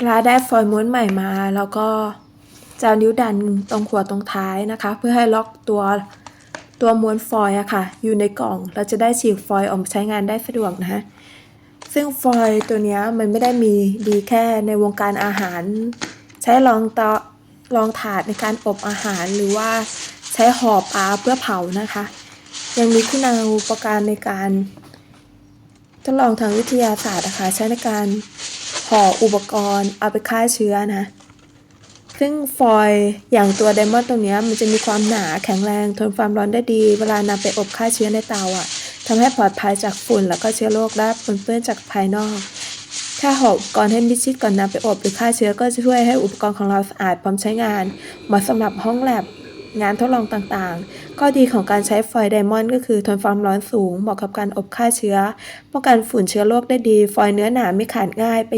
เวลาได้ฟอยล์ม้วนใหม่มาแล้วก็จะนิ้วดันตรงหัวตรงท้ายนะคะ เพื่อให้ล็อกตัวตัวม้วนฟอยล์อะค่ะ อยู่ในกล่อง เราจะได้ฉีกฟอยล์ออกมาใช้งานได้สะดวกนะฮะซึ่งฟอยล์ตัวนี้มันไม่ได้มีดีแค่ในวงการอาหาร ใช้รองตารองถาดในการอบอาหารหรือว่าใช้ห่อปลาเพื่อเผานะคะ ยังมีคุณูปการในการ ทดลองทางวิทยาศาสตร์นะคะใช้ในการ ห่ออุปกรณ์เอาไปฆ่าเชื้อนะ ซึ่งฟอยล์อย่างตัวไดมอนด์ตรงนี้มันจะมีความหนาแข็งแรงทนความร้อนได้ดี เวลานำไปอบฆ่าเชื้อในเตาอะทำให้ปลอดภัยจากฝุ่นแล้วก็เชื้อโรคและปนเปื้อนจากภายนอก ถ้าห่ออุปกรณ์ให้มิดชิดก่อนนำไปอบหรือฆ่าเชื้อก็จะช่วยให้อุปกรณ์ของเราสะอาดพร้อมใช้งาน เหมาะสำหรับห้องแลบงานทดลองต่างๆ ข้อดีของการใช้ฟอยล์ไดมอนด์ก็คือทนความร้อนสูง เหมาะกับการอบฆ่าเชื้อ ป้องกันฝุ่นเชื้อโรคได้ดี ฟอยล์เนื้อหนาไม่ขาดง่ายไป